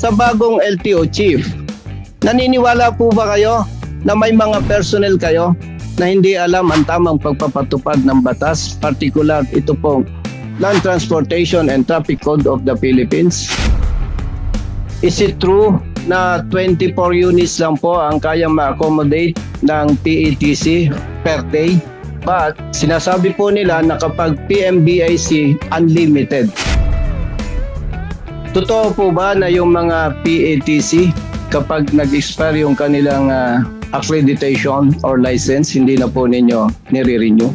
sa bagong LTO chief. Naniniwala po ba kayo na may mga personnel kayo na hindi alam ang tamang pagpapatupad ng batas, particular ito pong Land Transportation and Traffic Code of the Philippines? Is it true na 24 units lang po ang kayang ma-accommodate ng PETC per day? But sinasabi po nila na kapag PMBIC unlimited. Totoo po ba na yung mga PATC kapag nag-expire yung kanilang ah, accreditation or license, hindi na po ninyo nire-renew?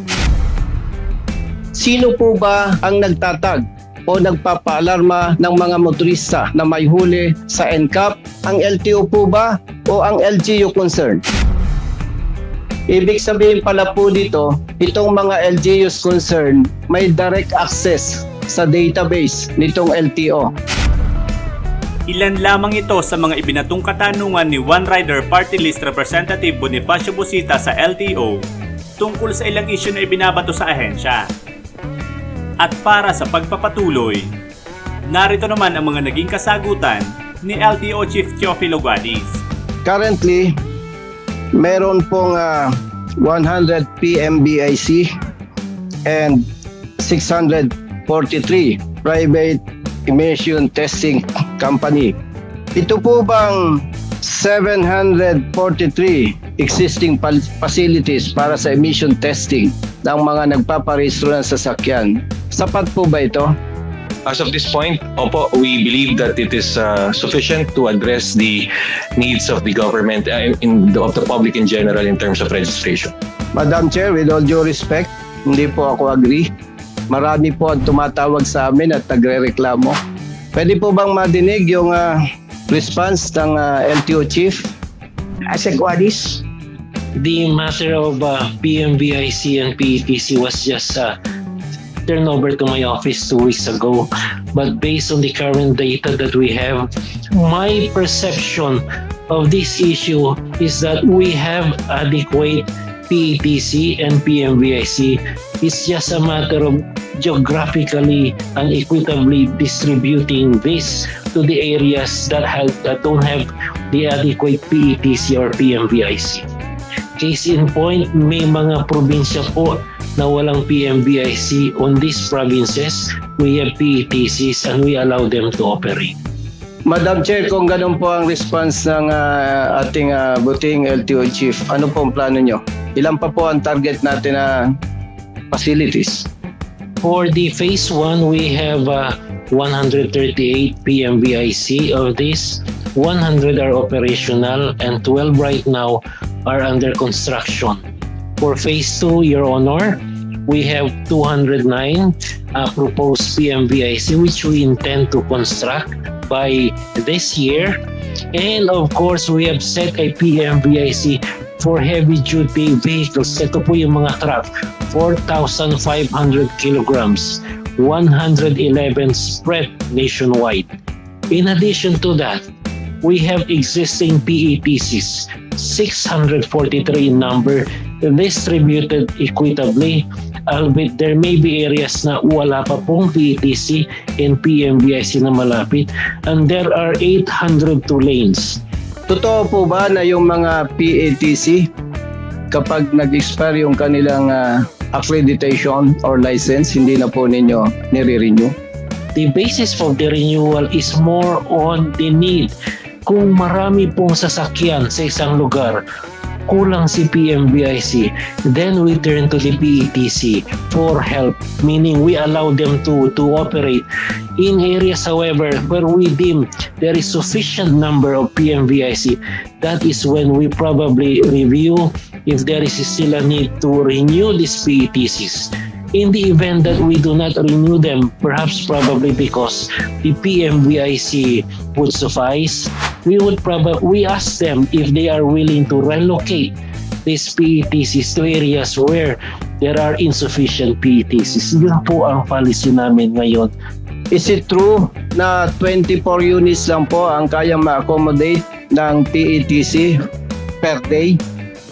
Sino po ba ang nagtatag o nagpapaalarma ng mga motorista na may huli sa NCAP? Ang LTO po ba o ang LGU concern? Ibig sabihin pala po dito, itong mga LGUs concern may direct access sa database nitong LTO. Ilan lamang ito sa mga ibinatong katanungan ni One Rider Party List Representative Bonifacio Busita sa LTO tungkol sa ilang isyu na ibinabato sa ahensya. At para sa pagpapatuloy, narito naman ang mga naging kasagutan ni LTO Chief Teofilo Guadis. Currently, meron pong ah, 100 PMBIC and 643 private emission testing company. Ito po bang 743 existing facilities para sa emission testing ng mga nagpaparehistro ng sasakyan. Sapat po ba ito? As of this point, opo, we believe that it is uh, sufficient to address the needs of the government uh, in the, of the public in general in terms of registration. Madam Chair, with all due respect, hindi po ako agree. Marami po ang tumatawag sa amin at nagre-reklamo. Pwede po bang madinig yung ah, response ng ah, LTO Chief? as a Guadis, the matter of uh, PMVIC and PETC was just uh, turned over to my office two weeks ago. But based on the current data that we have, my perception of this issue is that we have adequate PETC and PMVIC. It's just a matter of geographically and equitably distributing this to the areas that have that don't have the adequate PETC or PMVIC. Case in point, may mga probinsya po na walang PMVIC. On these provinces, we have PETCs and we allow them to operate. Madam Chair, kung ganun po ang response ng ah, ating ah, buting LTO Chief, ano po ang plano nyo? Ilan pa po ang target natin na facilities? For the phase 1, we have uh, 138 PMVIC. Of this, 100 are operational and 12 right now are under construction. For phase 2, Your Honor, we have 209 uh, proposed PMVIC which we intend to construct by this year. And of course, we have set a PMVIC for heavy duty vehicles. Ito po yung mga truck 4,500 kilograms, 111 spread nationwide. In addition to that, we have existing PETCs, 643 in number, distributed equitably, albeit there may be areas na wala pa pong PETC and PMVIC na malapit, and there are 802 lanes. Totoo po ba na yung mga PATC kapag nag-expire yung kanilang ah, accreditation or license, hindi na po ninyo nire-renew? the basis for the renewal is more on the need. Kung marami pong sasakyan sa isang lugar, kulang si PMBIC, then we turn to the PETC for help, meaning we allow them to, to operate in areas, however, where we deem there is sufficient number of PMVIC. That is when we probably review if there is still a need to renew these PETCs. In the event that we do not renew them, perhaps probably because the PMVIC would suffice, we would probably we ask them if they are willing to relocate these PETCs to areas where there are insufficient PETCs. Yun po ang policy namin ngayon. Is it true na 24 units lang po ang kayang ma-accommodate ng PETC per day?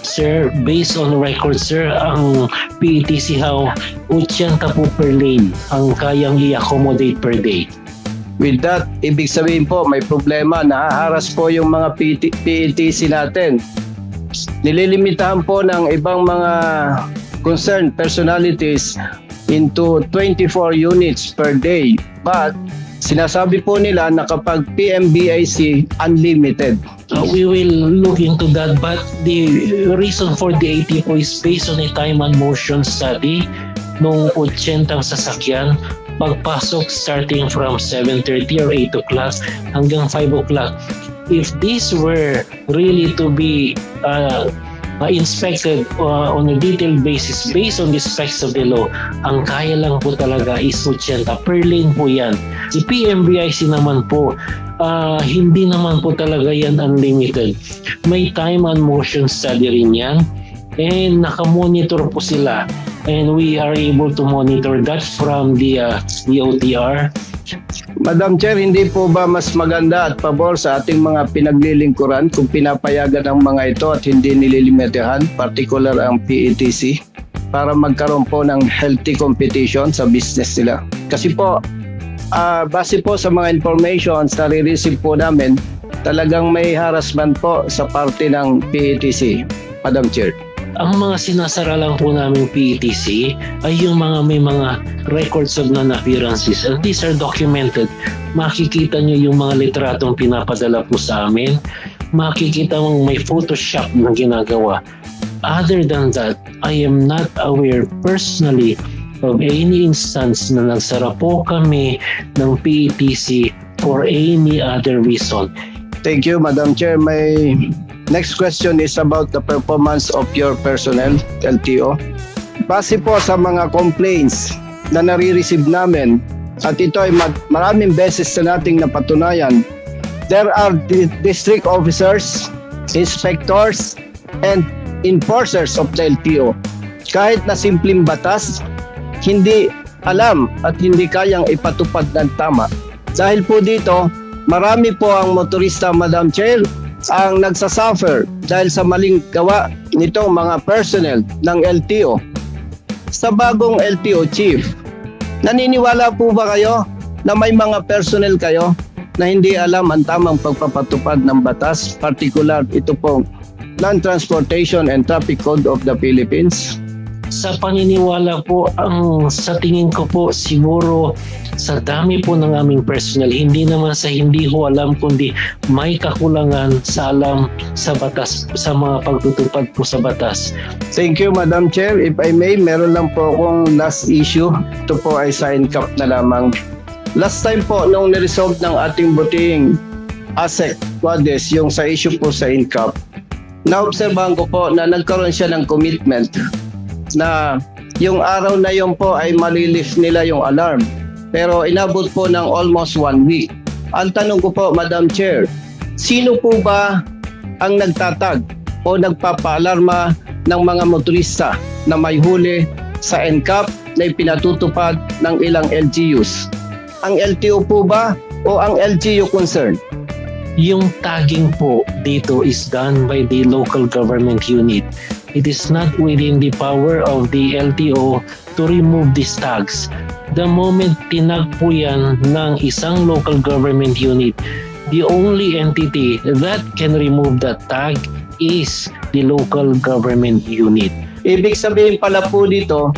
Sir, based on record, sir, ang PETC how 80 po per lane ang kayang i-accommodate per day. With that, ibig sabihin po may problema, nahaharas po yung mga PT, PETC natin. Nililimitahan po ng ibang mga concerned personalities into 24 units per day. But sinasabi po nila na kapag PMBIC, unlimited. Uh, we will look into that but the reason for the ATO is based on a time and motion study nung 80 sasakyan pagpasok starting from 7.30 or 8 o'clock hanggang 5 o'clock. If this were really to be uh, uh, inspected uh, on a detailed basis based on the specs of the law, ang kaya lang po talaga is 80 per lane po yan. Si PMBIC naman po, ah, hindi naman po talaga yan unlimited. May time and motion study rin yan and nakamonitor po sila and we are able to monitor that from the, uh, the OTR. Madam Chair, hindi po ba mas maganda at pabor sa ating mga pinaglilingkuran kung pinapayagan ang mga ito at hindi nililimitahan, particular ang PETC, para magkaroon po ng healthy competition sa business nila? Kasi po, ah, base po sa mga information na re-receive po namin, talagang may harassment po sa parte ng PETC, Madam Chair. Ang mga sinasara lang po namin PETC ay yung mga may mga records of non-appearances and these are documented. Makikita nyo yung mga litratong pinapadala po sa amin. Makikita mong may Photoshop na ginagawa. Other than that, I am not aware personally of any instance na nagsara po kami ng PETC for any other reason. Thank you, Madam Chair. My next question is about the performance of your personnel, LTO. Base po sa mga complaints na nare-receive namin, at ito ay ma- maraming beses na nating napatunayan, there are di- district officers, inspectors, and enforcers of the LTO. Kahit na simpleng batas, hindi alam at hindi kayang ipatupad ng tama. Dahil po dito, marami po ang motorista, Madam Chair, ang nagsasuffer dahil sa maling gawa nitong mga personnel ng LTO. Sa bagong LTO chief, naniniwala po ba kayo na may mga personnel kayo na hindi alam ang tamang pagpapatupad ng batas, particular ito pong Land Transportation and Traffic Code of the Philippines? Sa paniniwala po, ang sa tingin ko po siguro sa dami po ng aming personal, hindi naman sa hindi ko alam kundi may kakulangan sa alam sa batas, sa mga pagtutupad po sa batas. Thank you, Madam Chair. If I may, meron lang po akong last issue. Ito po ay sign cap na lamang. Last time po, nung niresolve ng ating buting ASEC, Wades, yung sa issue po sa INCAP, naobserbahan ko po na nagkaroon siya ng commitment na yung araw na yun po ay malilift nila yung alarm. Pero inabot po ng almost one week. Ang tanong ko po, Madam Chair, sino po ba ang nagtatag o nagpapaalarma ng mga motorista na may huli sa NCAP na ipinatutupad ng ilang LGUs? Ang LTO po ba o ang LGU concern? Yung tagging po dito is done by the local government unit. It is not within the power of the LTO to remove these tags. The moment tinag po yan ng isang local government unit, the only entity that can remove that tag is the local government unit. Ibig sabihin pala po dito,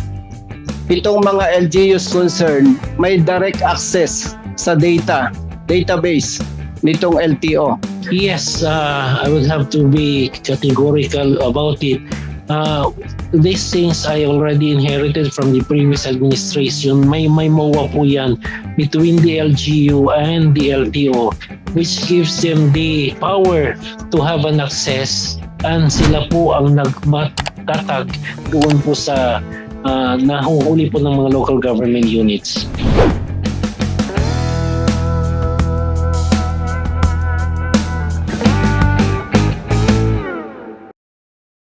itong mga LGUs concerned may direct access sa data, database nitong LTO. Yes, uh, I would have to be categorical about it. Uh, these things I already inherited from the previous administration. May may MOA po yan between the LGU and the LTO which gives them the power to have an access and sila po ang nagmatatag doon po sa uh, nahuhuli po ng mga local government units.